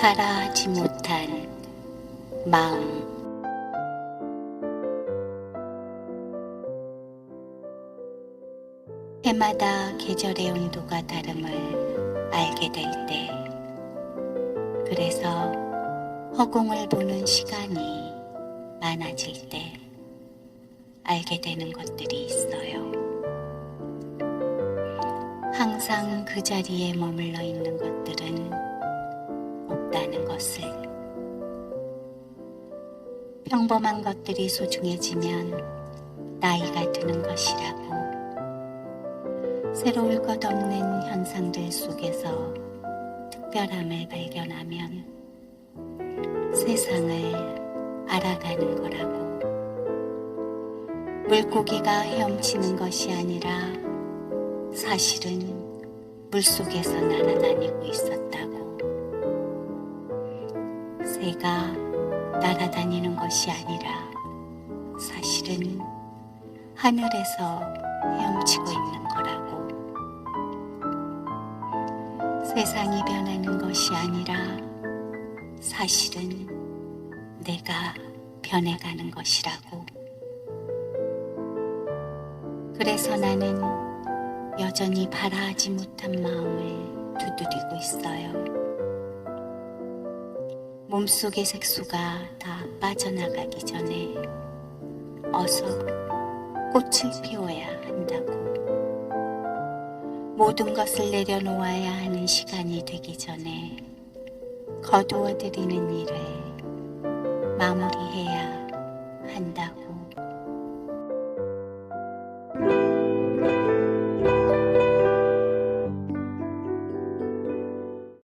바라지 못한 마음 해마다 계절의 온도가 다름을 알게 될 때, 그래서 허공을 보는 시간이 많아질 때 알게 되는 것들이 있어요. 항상 그 자리에 머물러 있는 것들은 없다는 것을. 평범한 것들이 소중해지면 나이가 드는 것이라고. 새로울 것 없는 현상들 속에서 특별함을 발견하면 세상을 알아가는 거라고. 물고기가 헤엄치는 것이 아니라 사실은 물속에서 날아다니고 있었 새가 날아다니는 것이 아니라 사실은 하늘에서 헤엄치고 있는 거라고. 세상이 변하는 것이 아니라 사실은 내가 변해가는 것이라고. 그래서 나는 여전히 바라지 못한 마음을 두드리고 있어요. 몸속의 색소가 다 빠져나가기 전에 어서 꽃을 피워야 한다고. 모든 것을 내려놓아야 하는 시간이 되기 전에 거두어드리는 일을 마무리해야.